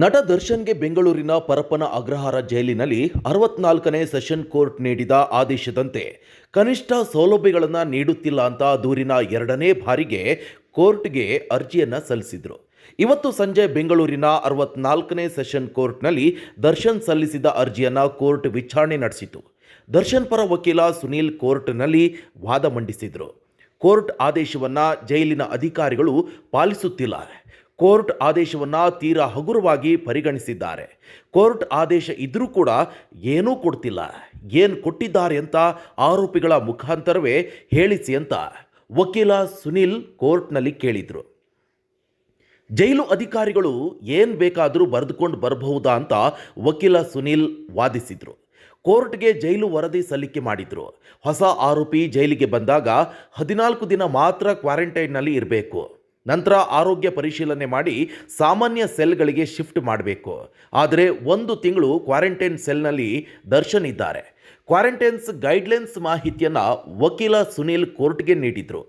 ನಟ ದರ್ಶನ್ಗೆ ಬೆಂಗಳೂರಿನ ಪರಪ್ಪನ ಅಗ್ರಹಾರ ಜೈಲಿನಲ್ಲಿ ಅರವತ್ನಾಲ್ಕನೇ ಸೆಷನ್ ಕೋರ್ಟ್ ನೀಡಿದ ಆದೇಶದಂತೆ ಕನಿಷ್ಠ ಸೌಲಭ್ಯಗಳನ್ನು ನೀಡುತ್ತಿಲ್ಲ ಅಂತ ದೂರಿನ ಎರಡನೇ ಬಾರಿಗೆ ಕೋರ್ಟ್ಗೆ ಅರ್ಜಿಯನ್ನು ಸಲ್ಲಿಸಿದರು. ಇವತ್ತು ಸಂಜೆ ಬೆಂಗಳೂರಿನ ಅರವತ್ನಾಲ್ಕನೇ ಸೆಷನ್ ಕೋರ್ಟ್ನಲ್ಲಿ ದರ್ಶನ್ ಸಲ್ಲಿಸಿದ ಅರ್ಜಿಯನ್ನು ಕೋರ್ಟ್ ವಿಚಾರಣೆ ನಡೆಸಿತು. ದರ್ಶನ್ ಪರ ವಕೀಲ ಸುನೀಲ್ ಕೋರ್ಟ್ನಲ್ಲಿ ವಾದ ಮಂಡಿಸಿದರು. ಕೋರ್ಟ್ ಆದೇಶವನ್ನು ಜೈಲಿನ ಅಧಿಕಾರಿಗಳು ಪಾಲಿಸುತ್ತಿಲ್ಲ. ಕೋರ್ಟ್ ಆದೇಶವನ್ನು ತೀರಾ ಹಗುರವಾಗಿ ಪರಿಗಣಿಸಿದ್ದಾರೆ. ಕೋರ್ಟ್ ಆದೇಶ ಇದ್ದರೂ ಕೂಡ ಏನೂ ಕೊಡ್ತಿಲ್ಲ. ಏನು ಕೊಟ್ಟಿದ್ದಾರೆ ಅಂತ ಆರೋಪಿಗಳ ಮುಖಾಂತರವೇ ಹೇಳಿಸಿ ಅಂತ ವಕೀಲ ಸುನಿಲ್ ಕೋರ್ಟ್ನಲ್ಲಿ ಕೇಳಿದರು. ಜೈಲು ಅಧಿಕಾರಿಗಳು ಏನು ಬೇಕಾದರೂ ಬರೆದುಕೊಂಡು ಬರಬಹುದಾ ಅಂತ ವಕೀಲ ಸುನಿಲ್ ವಾದಿಸಿದರು. ಕೋರ್ಟ್ಗೆ ಜೈಲು ವರದಿ ಸಲ್ಲಿಕೆ ಮಾಡಿದರು. ಹೊಸ ಆರೋಪಿ ಜೈಲಿಗೆ ಬಂದಾಗ ಹದಿನಾಲ್ಕು ದಿನ ಮಾತ್ರ ಕ್ವಾರಂಟೈನ್ನಲ್ಲಿ ಇರಬೇಕು. ನಂತರ ಆರೋಗ್ಯ ಪರಿಶೀಲನೆ ಮಾಡಿ ಸಾಮಾನ್ಯ ಸೆಲ್ಗಳಿಗೆ ಶಿಫ್ಟ್ ಮಾಡಬೇಕು. ಆದರೆ ಒಂದು ತಿಂಗಳು ಕ್ವಾರಂಟೈನ್ ಸೆಲ್ನಲ್ಲಿ ದರ್ಶನ್ ಇದ್ದಾರೆ. ಕ್ವಾರಂಟೈನ್ಸ್ ಗೈಡ್ಲೈನ್ಸ್ ಮಾಹಿತಿಯನ್ನು ವಕೀಲ ಸುನೀಲ್ ಕೋರ್ಟ್ಗೆ ನೀಡಿದರು.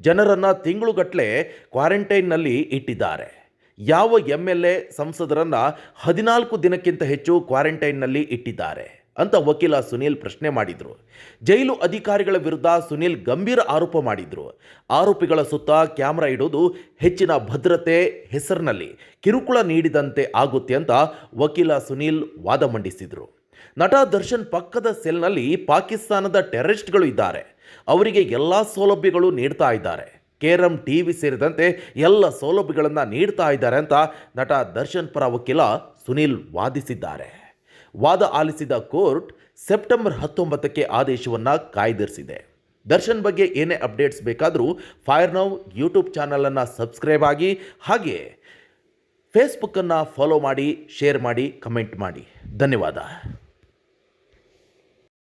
ಜನರನ್ನು ತಿಂಗಳುಗಟ್ಟಲೆ ಕ್ವಾರಂಟೈನ್ನಲ್ಲಿ ಇಟ್ಟಿದ್ದಾರೆ. ಯಾವ ಎಂ ಎಲ್ ಎ ಸಂಸದರನ್ನು ಹದಿನಾಲ್ಕು ದಿನಕ್ಕಿಂತ ಹೆಚ್ಚು ಕ್ವಾರಂಟೈನ್ನಲ್ಲಿ ಇಟ್ಟಿದ್ದಾರೆ. ಅಂತ ವಕೀಲ ಸುನೀಲ್ ಪ್ರಶ್ನೆ ಮಾಡಿದರು. ಜೈಲು ಅಧಿಕಾರಿಗಳ ವಿರುದ್ಧ ಸುನೀಲ್ ಗಂಭೀರ ಆರೋಪ ಮಾಡಿದರು. ಆರೋಪಿಗಳ ಸುತ್ತ ಕ್ಯಾಮ್ರಾ ಇಡೋದು ಹೆಚ್ಚಿನ ಭದ್ರತೆ ಹೆಸರಿನಲ್ಲಿ ಕಿರುಕುಳ ನೀಡಿದಂತೆ ಆಗುತ್ತೆ ಅಂತ ವಕೀಲ ಸುನೀಲ್ ವಾದ ಮಂಡಿಸಿದರು. ನಟ ದರ್ಶನ್ ಪಕ್ಕದ ಸೆಲ್ನಲ್ಲಿ ಪಾಕಿಸ್ತಾನದ ಟೆರರಿಸ್ಟ್ಗಳು ಇದ್ದಾರೆ. ಅವರಿಗೆ ಎಲ್ಲ ಸೌಲಭ್ಯಗಳು ನೀಡ್ತಾ ಇದ್ದಾರೆ. ಕೇರಂ ಟಿ ವಿ ಸೇರಿದಂತೆ ಎಲ್ಲ ಸೌಲಭ್ಯಗಳನ್ನು ನೀಡ್ತಾ ಇದ್ದಾರೆ ಅಂತ ನಟ ದರ್ಶನ್ ಪರ ವಕೀಲ ಸುನೀಲ್ ವಾದಿಸಿದ್ದಾರೆ. ವಾದ ಆಲಿಸಿದ ಕೋರ್ಟ್ ಸೆಪ್ಟೆಂಬರ್ ಹತ್ತೊಂಬತ್ತಕ್ಕೆ ಆದೇಶವನ್ನು ಕಾಯ್ದಿರಿಸಿದೆ. ದರ್ಶನ್ ಬಗ್ಗೆ ಏನೇ ಅಪ್ಡೇಟ್ಸ್ ಬೇಕಾದರೂ ಫೈರ್ ನೌ ಯೂಟ್ಯೂಬ್ ಚಾನಲನ್ನು ಸಬ್ಸ್ಕ್ರೈಬ್ ಆಗಿ ಹಾಗೆ ಫೇಸ್ಬುಕ್ಕನ್ನು ಫಾಲೋ ಮಾಡಿ, ಶೇರ್ ಮಾಡಿ, ಕಮೆಂಟ್ ಮಾಡಿ. ಧನ್ಯವಾದ.